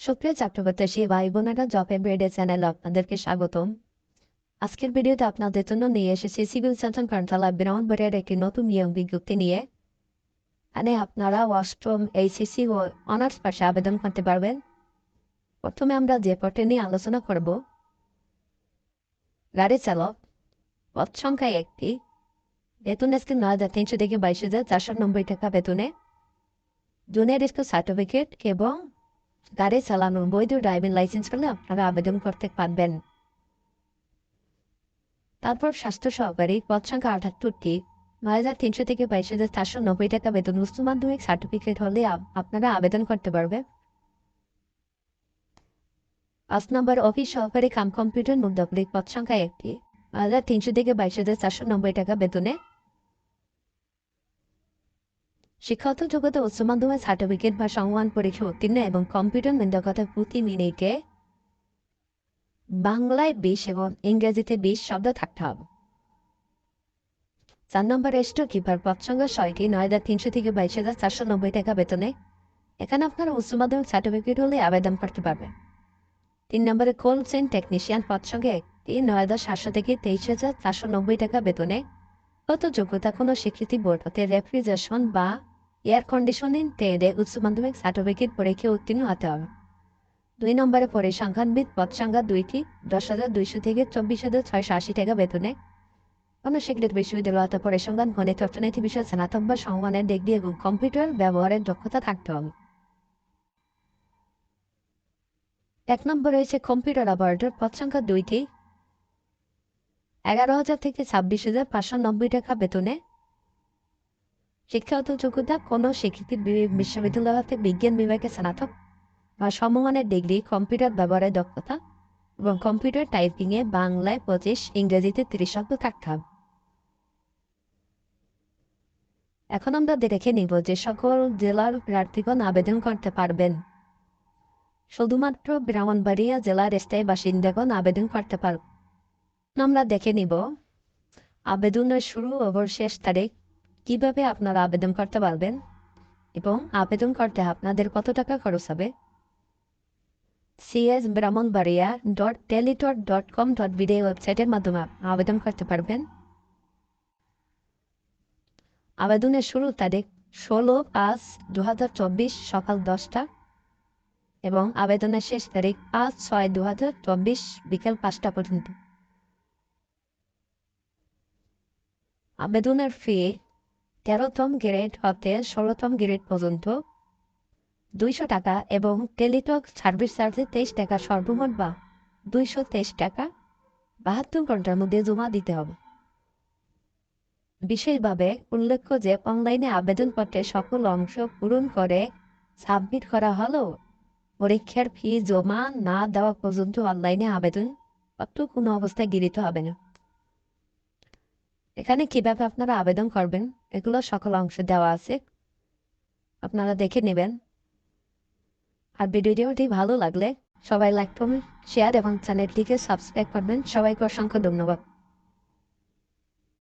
সুপ্রিয় ছাত্রছাত্রী ভাই বোনেরা, জব এমব্রয়ডারি চ্যানেল আপনাদেরকে স্বাগতম। আজকের ভিডিওতে আপনাদের জন্য নিয়ে এসেছি সিভিল সার্জন কার্যালয় ব্রাহ্মণবাড়িয়ার একটি নতুন নিয়ম বিজ্ঞপ্তি নিয়ে। এখানে আপনারা অষ্টম এইচএসসি ও অনার্স পাশে আবেদন করতে পারবেন। প্রথমে আমরা যে পটে নিয়ে আলোচনা করব, গাড়ি চালক, পদ সংখ্যায় একটি, বেতন স্কেল নয় হাজার তিনশো থেকে বাইশ হাজার চারশো নব্বই টাকা বেতনে, জুনিয়র স্কুল সার্টিফিকেট এবং গাড়ি চালানোর বৈধ ড্রাইভিং লাইসেন্স পেলে আপনারা আবেদন করতে পারবেন। তারপর স্বাস্থ্য সহকারী পদ সংখ্যা আটাত্তরটি। নয় হাজার তিনশো থেকে বাইশ হাজার চারশো নব্বই টাকা বেতন উচ্চ মাধ্যমিক সার্টিফিকেট হলে আপনারা আবেদন করতে পারবেন পাঁচ নম্বর অফিস সহকারী কাম কম্পিউটার মুদ্রাপুরিক পদ সংখ্যা একটি। নয় হাজার তিনশো থেকে বাইশ হাজার চারশো নব্বই টাকা বেতনে শিক্ষাগত যোগ্যতা উচ্চ মাধ্যমিক সার্টিফিকেট বা সংবাদ পরীক্ষা উত্তীর্ণ এবং কম্পিউটার মেধাকতা প্রতি মিনিটে বাংলায় বিশ এবং ইংরেজিতে বিশ শব্দ থাকতে হবে। চার নম্বর স্টোর কিপার পদ ছয়টি, নয় হাজার তিনশো থেকে বাইশ হাজার চারশো নব্বই টাকা বেতনে। এখানে আপনারা উচ্চ মাধ্যমিক সার্টিফিকেট হলে আবেদন করতে পারবেন। তিন নম্বরে কোল্ড চেইন টেকনিশিয়ান সংখ্যা একটি, নয় হাজার সাতশো থেকে তেইশ হাজার চারশো নব্বই টাকা বেতনে। কত যোগ্যতা কোনো স্বীকৃতি বোর্ড হতে রেফ্রিজারেশন বা এয়ার কন্ডিশনিং ট্রেডে উচ্চ মাধ্যমিক সার্টিফিকেট পরীক্ষা উত্তীর্ণ হতে হবে। দুই নম্বরে পরিসংখ্যানবিদ পদ সংখ্যা দুইটি, দশ হাজার দুইশো থেকে চব্বিশ হাজার ছয়শো আশি টাকা বেতনে। কোনো স্বীকৃত বিশ্ববিদ্যালয় হতে পরিসংখ্যান গণিত অর্থনীতি বিষয়ে স্নাতক বা সমমানের ডিগ্রি এবং কম্পিউটার ব্যবহারের দক্ষতা থাকতে হবে। এক নম্বর রয়েছে কম্পিউটার অপারেটর পদ সংখ্যা দুইটি, এগারো হাজার থেকে ছাব্বিশ হাজার পাঁচশো নব্বই টাকা বেতনে। শিক্ষাগত যোগ্যতা কোনো স্বীকৃতি বিশ্ববিদ্যালয় হতে বিজ্ঞান বিভাগে স্নাতক বা সমমানের ডিগ্রি, কম্পিউটার ব্যবহারের দক্ষতা এবং কম্পিউটার টাইপিংয়ে বাংলায় পঁচিশ, ইংরেজিতে তিরিশ শব্দ থাকতে হবে। এখন আমরা দেখে নিব যে সকল জেলার প্রার্থীগণ আবেদন করতে পারবেন। শুধুমাত্র ব্রাহ্মণবাড়িয়া জেলার স্থায়ী বাসিন্দাগণ আবেদন করতে পারব আমরা দেখে নিব। আবেদনের শুরু ও শেষ তারিখ কীভাবে আপনারা আবেদন করতে পারবেন? এবং আবেদন করতে আপনাদের কত টাকা খরচ হবে? CS Brahmanbaria dot Teletalk dot com dot BD ওয়েবসাইটের মাধ্যমে আবেদন করতে পারবেন। আবেদনের শুরু তারিখ ষোলো পাঁচ দু হাজার চব্বিশ সকাল দশটা এবং আবেদনের শেষ তারিখ পাঁচ ছয় দু হাজার চব্বিশ বিকেল পাঁচটা পর্যন্ত। আবেদনের ফি তেরোতম গ্রেড হতে ষোলোতম গ্রেড পর্যন্ত। দুইশো টাকা এবং টেলিটক সার্ভিস চার্জে তেইশ টাকা সর্বমোট বা দুইশো তেইশ টাকা। বাহাত্তর ঘণ্টার মধ্যে জমা দিতে হবে। বিশেষভাবে উল্লেখ্য যে অনলাইনে আবেদনপত্রে সকল অংশ পূরণ করে সাবমিট করা হলেও পরীক্ষার ফি জমা না দেওয়া পর্যন্ত অনলাইনে আবেদন পত্র কোনো অবস্থায় গৃহীত হবে না। এখানে কীভাবে আপনারা আবেদন করবেন? এগুলো সকল অংশ দেওয়া আছে। আপনারা দেখে নেবেন। আর ভিডিওটি ভালো লাগলে সবাই লাইক করবেন শেয়ার এবং চ্যানেলটিকে সাবস্ক্রাইব করবেন। সবাইকে অসংখ্য ধন্যবাদ।